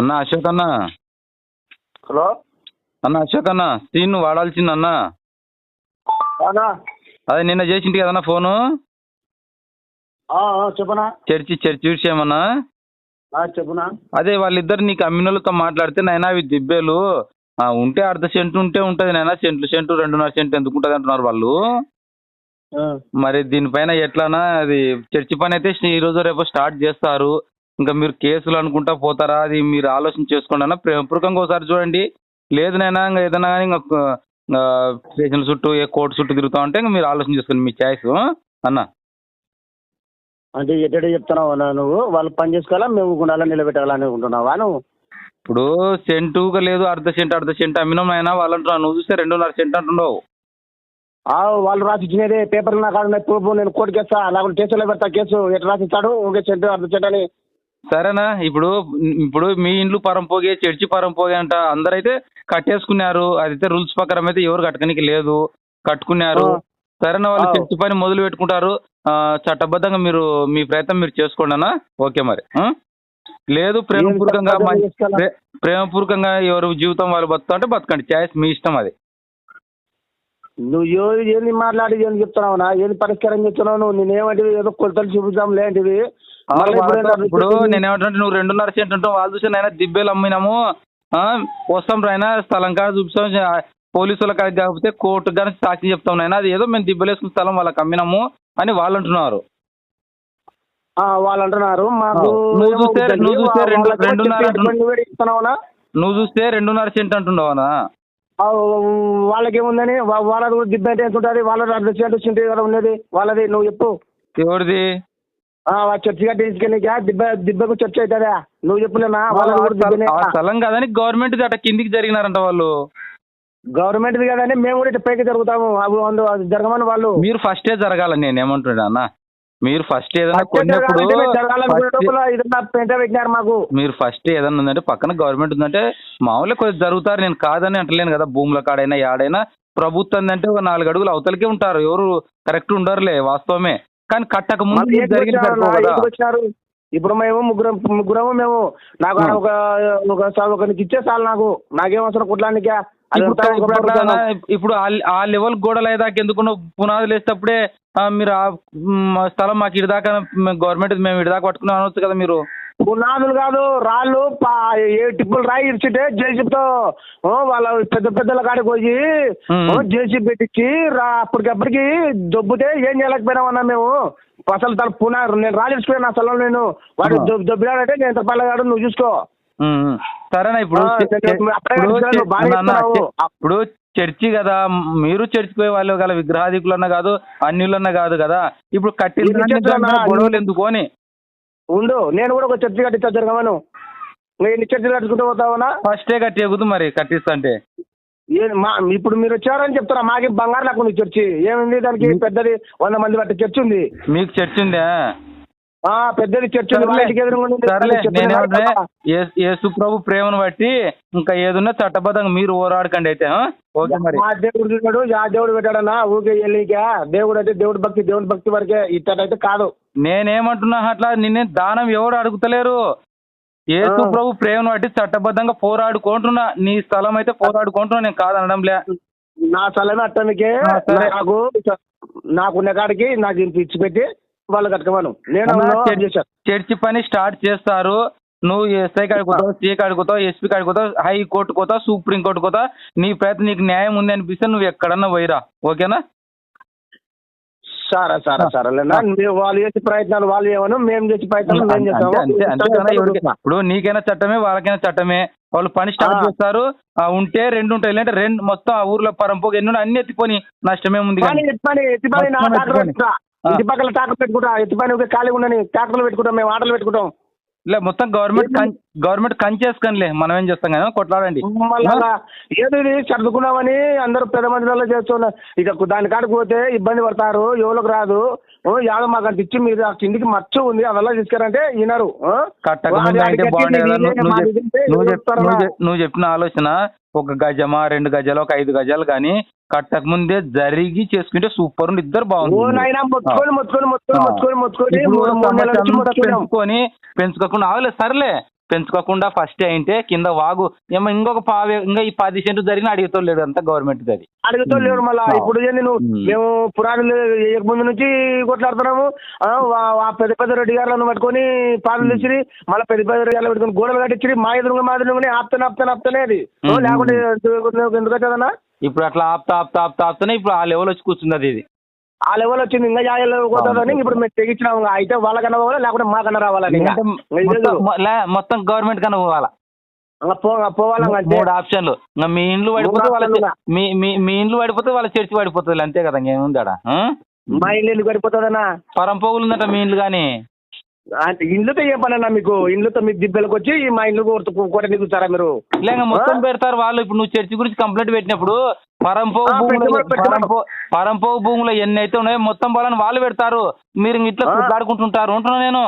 అన్న అశోక్ అన్న. హలో? అన్న అశోక్ అన్న సీన్ వాడాల్సింది అన్న. అదే నిన్న చేసింటి కదన్నా ఫోను? చెప్పనా? చర్చి చర్చి విషయమన్నా? ఆ, చెప్పునా? అదే వాళ్ళిద్దరు నీకు అమ్మినోళ్ళతో మాట్లాడితే నాయనా అవి దిబ్బేలు. ఉంటే అర్ధ సెంటు ఉంటే ఉంటుంది నాయనా సెంట్లు సెంటు రెండున్నర సెంటు ఎందుకు ఉంటుంది అంటున్నారు వాళ్ళు. మరి దీనిపైన ఎట్లానా అది చర్చి పని అయితే ఈ రోజు రేపు స్టార్ట్ చేస్తారు. ఇంకా మీరు కేసులు అనుకుంటా పోతారా? అది మీరు ఆలోచన చేసుకోండి అన్న ప్రేమపూర్వకంగా ఒకసారి చూడండి. లేదు నైనా ఇంకా ఏదైనా కానీ ఇంకా స్టేషన్ చుట్టూ ఏ కోర్టు చుట్టూ తిరుగుతా ఉంటే ఇంకా మీరు ఆలోచన చేసుకోండి మీ ఛాయిస్ అన్న. అంటే ఎక్కడ చెప్తున్నావు నువ్వు? వాళ్ళు పని చేసుకోవాలా? మేము గుండాలా నిలబెట్టాలని అనుకుంటున్నావా నువ్వు? ఇప్పుడు సెంటుగా లేదు అర్ధ సెంటు అర్ధ సెంటు అమ్మినాం అయినా వాళ్ళు అంటున్నావు నువ్వు చూస్తే రెండున్నర సెంటు అంటున్నావు. ఆ, వాళ్ళు రాసి ఇచ్చినది పేపర్ నా కాదు నాకు ప్రూఫ్ నేను కోర్టుకి వేస్తా. లేకుంటే కేసులో పెడతా కేసు ఎట్లా రాసి ఇస్తాడు ఒకే సెంటు అర్ధ సెంటు అని సరేనా? ఇప్పుడు ఇప్పుడు మీ ఇండ్లు పరంపోగే చర్చి పరంపోగే అంట అందరైతే కట్టేసుకున్నారు. అదైతే రూల్స్ ప్రకారం అయితే ఎవరు కట్టడానికి లేదు. కట్టుకున్నారు. సరేనా? వాళ్ళు. చర్చి పని మొదలు పెట్టుకుంటారు. చట్టబద్ధంగా మీరు మీ ప్రయత్నం మీరు చేసుకోండి అన్న. ఓకే మరి? లేదు ప్రేమపూర్వకంగా ప్రేమపూర్వకంగా ఎవరు జీవితం వాళ్ళు బతుకుతా అంటే బతకండి. ఛాయిస్ మీ ఇష్టం అది. నువ్వు ఏ- ఏంది మాట్లాడి ఏంది చెప్తున్నావు నా? ఏంది పరిష్కారం చెప్తున్నావు నువ్వు? నేనేమంటివి ఏదో కొలతలు చూపుతాం లేంటివి ఇప్పుడు వాళ్ళతో- ఏందో ఇప్పుడు రిజెక్ట్ నేను ఏమంటే నువ్వు రెండున్నర సెంట్ ఉంటావు. వాళ్ళు చూసి నాయన దిబ్బేలు అమ్మినాము. వస్తాం రాయన స్థలం కాడ చూపిస్తాం. పోలీసుల కాడికి కాకపోతే కోర్టు కానీ సాక్షి చెప్తాం నాయన. అది ఏదో మేము దిబ్బలేసుకున్న స్థలం వాళ్ళకి అమ్మినాము అని వాళ్ళు అంటున్నారు. ఆ, వాళ్ళు అంటున్నారు. నువ్వు చూస్తే-. నువ్వు చూస్తే రెండు- రెండున్నర? నువ్వు చూస్తే రెండున్నర సెంట్ అంటుండవనా ఆ, వాళ్ళకేముందని? వాళ్ళది కూడా ఎంత ఉంటుంది వాళ్ళది సెంట్ సెంట్ కదా ఉన్నది. వాళ్ళది నువ్వు చెప్పు. ఎవరిది? చర్చి కట్టి తీసుకెళ్ళి దిబ్బ దిబ్బకు చర్చ అవుతుందా? నువ్వు చెప్పులేనా దిబ్బనే. స్థలం కాదని గవర్నమెంట్ అట కిందికి జరిగినారంట వాళ్ళు. గవర్నమెంట్ కదండి మేము కూడా ఇట్లా పైకి జరుగుతాము. అవి జరగమని వాళ్ళు. మీరు ఫస్టే జరగాలని నేను ఏమంటున్నా మీరు ఫస్ట్ ఏదైనా కొన్నప్పుడు పెట్టినారు మాకు మీరు ఫస్ట్ ఏదన్నా ఉందంటే పక్కన గవర్నమెంట్ ఉందంటే మామూలుగా కొద్దిగా జరుగుతారు నేను కాదని అంటలేను కదా భూముల కాడైనా యాడైనా ప్రభుత్వం అంటే ఒక నాలుగు అడుగులు అవతలకే ఉంటారు ఎవరు కరెక్ట్ ఉండరులే వాస్తవమే కానీ కట్టక ముందు జరిగింది ఇప్పుడు మేము ముగ్గురం ముగ్గురము మేము నాకు ఒక ఒకరికి ఇచ్చే చాలు నాకు నాకేం అవసరం కుట్లానికే ఇప్పుడు ఆ- లెవెల్ గోడలు అయ్యేదాకా ఎందుకు పునాదులు వేసేటప్పుడే మీరు ఆ స్థలం మాకు ఇడిదాకా గవర్నమెంట్ మేము ఇడిదాకా పట్టుకున్నాం అనొచ్చు కదా మీరు. పునాదులు కాదు రాళ్ళు ఏ టిప్పులు రాయి ఇరిచితే జేసీబీతో వాళ్ళ పెద్ద పెద్దల కాడికి పోయి. జేసీబీ పెట్టించి రా అప్పటికప్పటికి దొబ్బితే ఏం చేయలేకపోయినామన్నా మేము. అసలు తన పునాదు నేను ఇరిచిపోయాను అసలు నేను. వాడు దొబ్బినాడంటే నేను ఎంత పల్లెగాడు నువ్వు చూసుకో. సరేనా ఇప్పుడు ఇప్పుడు చర్చి కదా మీరు చర్చికి పోయే వాళ్ళు గల విగ్రహాధికులన్నా కాదు అన్యులన్నా కాదు కదా. ఇప్పుడు కట్టిన గొడవలు ఎందుకు అని. ఉండు నేను కూడా ఒక చర్చి కట్టించా జరగమను. నేను ఎన్ని చర్చలు కట్టుకుంటూ పోతావునా ఫస్టే కట్టేయకూడదు మరి కట్టిస్తంటే ఏ- మా ఇప్పుడు మీరు వచ్చారని చెప్తారా మాకి బంగారు ఉంది చర్చి. ఏముంది దానికి పెద్దది? వంద మంది బట్టి చర్చి ఉంది. మీకు చర్చి ఉందా? పెద్దది చర్చి యేసు ప్రభు ప్రేమను బట్టి ఇంకా ఏదున్నా చట్టబద్ధంగా మీరు ఓరాడకండి అయితే ఆ? ఓకే మరి. మా దేవుడు చూడాడు యా దేవుడు పెట్టాడన్నా. ఊకే వెళ్ళిక దేవుడు అంటే దేవుడి భక్తి దేవుడి భక్తి వరకే ఇట్టయితే కాదు. నేనేమంటున్నా అట్లా నిన్నే దానం ఎవరు అడుగుతలేరు? యేసు ఆ. ప్రభు ప్రేమను బట్టి చట్టబద్ధంగా పోరాడుకుంటున్నా? నీ స్థలం అయితే పోరాడుకుంటున్నా నేను కాదనడంలే నా స్థలమే అట్టనికే ఆ. నాకు నాకున్న కాడికి నాకు ఇచ్చి పెట్టి వాళ్ళు కట్టుకోమను నేను చర్చి- పని స్టార్ట్ చేస్తారు. నువ్వు ఎస్ఐ కాడికి పోతావు సిఐ కాడికి పోతావు ఎస్పీ కాడికి పోతావు హైకోర్టు పోతావు సుప్రీం కోర్టు పోతావు. నీ ప్రయత్నం నీకు న్యాయం ఉంది అనిపిస్తే నువ్వు ఎక్కడన్నా పోయిరా. ఓకేనా? సరే సరే సరేలేనా వాళ్ళు చేసే ప్రయత్నాలు వాళ్ళు ఏమను మేము చేసే ప్రయత్నాలు మేము చేస్తాము. ఇప్పుడు నీకైనా చట్టమే వాళ్ళకైనా చట్టమే. వాళ్ళు పని స్టార్ట్. చేస్తారు. ఉంటే రెండు ఉంటాయి లేదంటే రెండు మొత్తం ఆ ఊర్లో పరంపోక ఎన్ని అన్ని ఎత్తిపోని నష్టమే ఉంది పని. ఇంటి పక్కల ట్రాక్టర్ పెట్టుకుంటా ఎత్తిపని ఒక ఖాళీ ఉండని ట్రాక్టర్లు పెట్టుకుంటాం మేము ఆటలు పెట్టుకుంటాం. లే మొత్తం గవర్నమెంట్ కం- గవర్నమెంట్ కంచేసుకనిలే మనం ఏం చేస్తాం కదా కొట్లాడండి. ఏదో ఇది సర్దుకున్నామని అందరూ పెద్ద మందిలో చేస్తున్నారు ఇక దాని కాడికి పోతే ఇబ్బంది పడతారు ఎవరికి రాదు. ఓ, యాదో మాకు అంత ఇచ్చి మీరు ఆ కిందికి మచ్చు ఉంది అదల్లా తీసుకురంటే వినరు. నువ్వు చెప్పిన ఆలోచన ఒక గజమా రెండు గజాలు ఒక ఐదు గజాలు కానీ కట్టక ముందే జరిగి చేసుకుంటే సూపర్ ఉండి ఇద్దరు పెంచుకొని పెంచుకోకుండా ఆగలేదు సర్లే. పెంచుకోకుండా ఫస్ట్ అయింటే కింద వాగు. ఏమో ఇంకొక పావే ఇంకా ఈ పది సెంట్లు జరిగిన అడిగితో లేడు అంతా గవర్నమెంట్ అది. అడుగుతో లేరు మళ్ళా. ఇప్పుడు ఉమ్. మేము పురాణాలు ముందు నుంచి కొట్లాడుతున్నాము. ఆ, పెద్ద పెద్ద రెడ్డి గారులను పట్టుకొని పాలు తెచ్చి మళ్ళీ పెద్ద పెద్ద రెడ్డి గారు పెట్టుకొని గోడలు కట్టించి మా ఎదురుగా మా ఎదురుగానే ఆపుతానే ఆపుతానే ఆపుతానే అది. లేకుంటే ఎందుకు వచ్చేదన్నా? ఇప్పుడు అట్లా ఆపుతా ఆపుతా ఆపుతా ఆపుతానే ఇప్పుడు ఆ లెవెల్ వచ్చి కూర్చుంది అది ఇది. ఆ లెవెల్ వచ్చింది ఇంకా జాయలు పోతుందని ఇప్పుడు మేము తెగించినాము. అయితే వాళ్ళకన్నా పోవాలా లేకుంటే మాకన్నా రావాలని ఇంకా? మొత్తం మొ- లే, మొత్తం గవర్నమెంట్ కన్నా పోవాలా? పో మూడు ఆప్షన్లు ఇంకా మీ ఇండ్లు పడిపోతే మూడు వాళ్ళ ఆప్షన్లుగా. మీ మీ మీ ఇండ్లు పడిపోతే వాళ్ళ చర్చి పడిపోతుంది అంతే కదా ఇంకేముంది ఆడ ఆ? మా ఇల్లు ఎందుకు పడిపోతుందన్నా? పరంపోగులు ఉందట మీ ఇండ్లు కానీ అంటే ఇండ్లతో ఏం పని అన్నా మీకు? ఇండ్లతో మీకు దిబ్బెలకు వచ్చి మా ఇల్లు కొట్ట దిగుతారా మీరు? లేక మొత్తం? పెడతారు వాళ్ళు. ఇప్పుడు నువ్వు చర్చి గురించి కంప్లైంట్ పెట్టినప్పుడు పరంపోగు ఆ, భూములు. పరంపో పరంపోగు భూములు ఎన్ని అయితే ఉన్నాయో మొత్తం వాళ్ళని వాళ్ళు పెడతారు. మీరు ఇట్లా ఆ. కొట్లాడుకుంటుంటారు. ఉంటున్నా నేను.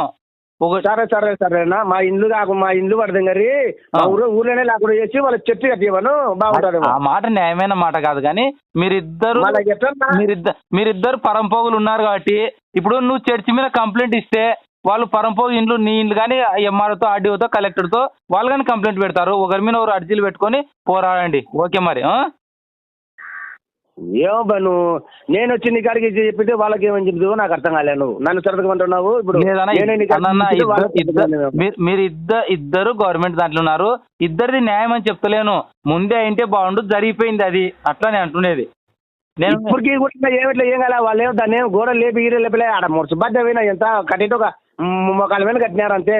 ఒక సరే సరే సరేనా మా ఇల్లు కాకు మా ఇల్లు పడదు గారి మా. ఊరు ఊర్లోనే లేకుండా చేసి వాళ్ళ చర్చి కట్టివ్వను బాగుంటుంది ఆ మాట న్యాయమైన మాట కాదు కానీ మీరిద్దరు మీరిద్దరు మీరిద్దరు పరంపోగులు ఉన్నారు కాబట్టి ఇప్పుడు నువ్వు చర్చి మీద కంప్లైంట్ ఇస్తే వాళ్ళు పరంపోగు ఇండ్లు నీ ఇండ్లు కానీ ఎంఆర్ఓతో ఆర్డీఓతో కలెక్టర్తో వాళ్ళు కానీ కంప్లైంట్ పెడతారు. ఒకరి మీద ఒకరు అర్జీలు పెట్టుకొని పోరాడండి. ఓకే మరి ఆ? ఏమో నువ్వు నేను వచ్చి నీ కాడికి చెప్పితే వాళ్ళకి ఏమని చెప్తావు నాకు అర్థం కాలే నువ్వు. నన్ను సరదకమంటున్నావు ఇప్పుడు. మీరు ఇద్దరు ఇద్దరు గవర్నమెంట్ దాంట్లో ఉన్నారు. ఇద్దరిది న్యాయం అని చెప్తలేను. ముందే అయింటే బాగుండు జరిగిపోయింది అది. అట్లా నేను అంటునేది నేను ఇప్పటికీ కూడా ఏమిట్లా ఏం కాలే వాళ్ళు ఏమో దాన్ని ఏమో గోడ లేపి గీర లేపలే. ఆడ ముడిచి పోయినా ఎంత? కట్టేట ఒక మొక్కల మీద కట్టినారు అంతే.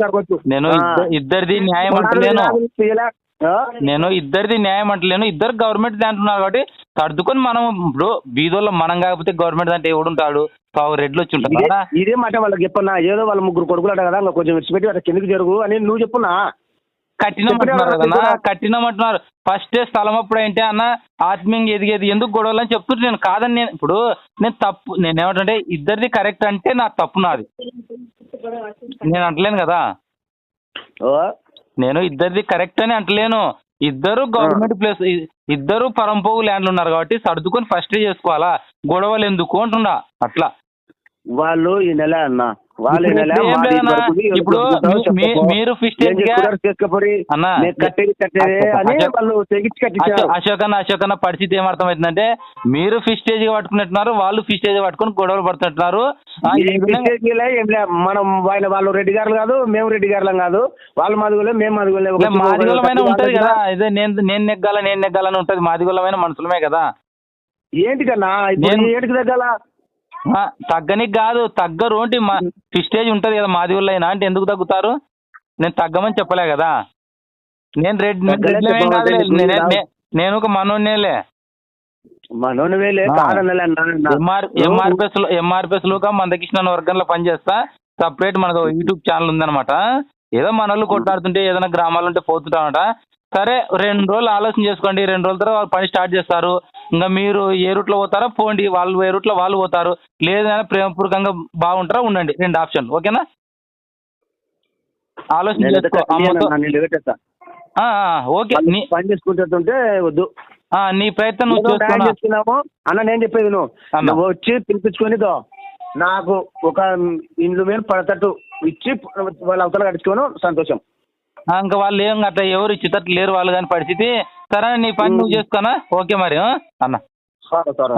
జరగచ్చు. నేను ఇద్దరిది న్యాయం అంటలేను? నేను ఇద్దరిది న్యాయం అంటలేను. ఇద్దరు గవర్నమెంట్ అంటున్నారు కాబట్టి సర్దుకొని మనం ఇప్పుడు బీదోళ్ళం మనం కాకపోతే గవర్నమెంట్ అంటే ఎవడుంటాడు పావు రెడ్లు వచ్చి ఉంటారు. ఇదే మాట వాళ్ళకి చెప్పన్నా. ఏదో వాళ్ళ ముగ్గురు కొడుకులు అంట కదా కొంచెం విడిచిపెట్టి వాళ్ళ కిందకి జరుగు అని నువ్వు చెప్పున్నా. కట్టినమంటున్నారు చెప్పినా కదా చెప్పినా. కట్టినమంటున్నారు ఫస్ట్ స్థలం అప్పుడు ఏంటి అన్న ఆత్మీయంగా ఎదిగేది ఎందుకు గొడవలు అని చెప్తుంటే నేను కాదని నేను ఇప్పుడు నేను తప్పు నేను ఏమంటే ఇద్దరిది కరెక్ట్ అంటే నా తప్పు నాది. నేను అంటలేను కదా. ఓ. నేను ఇద్దరిది కరెక్ట్ అని అంటలేను. ఇద్దరు గవర్నమెంట్ ప్లేస్ ఇద్దరు పరంపోగు ల్యాండ్లు ఉన్నారు కాబట్టి సర్దుకొని ఫస్ట్ చేసుకోవాలా. గొడవలు ఎందుకు అంటున్నా అట్లా. వాళ్ళు ఈ నెల అన్న ఇప్పుడు. మీరు నేను కట్టేది అని వాళ్ళు తెగించి కట్టించారు. అశోక్ అన్న అశోక్ అన్న పరిస్థితి ఏమర్థమవుతుందంటే మీరు ఫిష్ స్టేజ్ పట్టుకున్నట్టున్నారు వాళ్ళు ఫిష్ స్టేజ్ పట్టుకుని గొడవలు లే మనం ఆయన వాళ్ళు రెడ్డి గారు కాదు మేము రెడ్డి గారులం కాదు. వాళ్ళు మాదిగోలే మేము మాదిగోలే మాదిగోళమైన ఉంటది కదా. ఇదే నేను నేను నెగ్గాల నేను నెగ్గాలని ఉంటది. మాదిగోళమైన మనుషులమే కదా. ఏంటి కన్నా? ఏటికి తగ్గాల? ఆ, తగ్గనికి కాదు తగ్గరు అంటే మా స్టేజ్ ఉంటది కదా మాదిగోళ్ళ అయినా అంటే ఎందుకు తగ్గుతారు? నేను తగ్గమని చెప్పలే కదా. నేను రెడ్ నేనే- ఒక మనోన్నేలే. మనోని వేలే ఆ. కాదనలే అన్న ఎంఆర్ ఎంఆర్పిఎస్లో ఎంఆర్పిఎస్లో మందకృష్ణ వర్గంలో పనిచేస్తా. సపరేట్ మనకు యూట్యూబ్ ఛానల్ ఉందన్నమాట. ఏదో మన వాళ్ళు కొట్లాడుతుంటే ఏదైనా గ్రామాలు ఉంటే పోతుంటామట సరే రెండు రోజులు ఆలోచన చేసుకోండి. రెండు రోజుల తర్వాత వాళ్ళు పని స్టార్ట్ చేస్తారు. ఇంకా మీరు ఏ రూట్లో పోతారో పోండి. వాళ్ళు ఏ రూట్లో వాళ్ళు పోతారు. లేదైనా ప్రేమపూర్వకంగా బాగుంటారా ఉండండి. రెండు ఆప్షన్ ఓకేనా? ఆలోచన చేసుకో. ఓకే. నీ పని చేసుకుంటుంటే వద్దు. నీ ప్రయత్నం నువ్వు ఏదో న్యాయం చేసుకున్నా. చేస్తున్నాము అన్న నేను చెప్పేది నువ్వు వచ్చి పిలిపించుకొని దో. నాకు ఒక ఇండ్లు మీద పడతట్టు ఇచ్చి వాళ్ళ అవతల కట్టించుకోను. సంతోషం. ఇంకా వాళ్ళు ఏం అట్లా ఎవరు ఇచ్చేటట్టు లేరు వాళ్ళు కానీ పరిస్థితి. సరే నీ పని నువ్వు చేసుకోనా ఓకే మరి? అన్న. సరే సరే.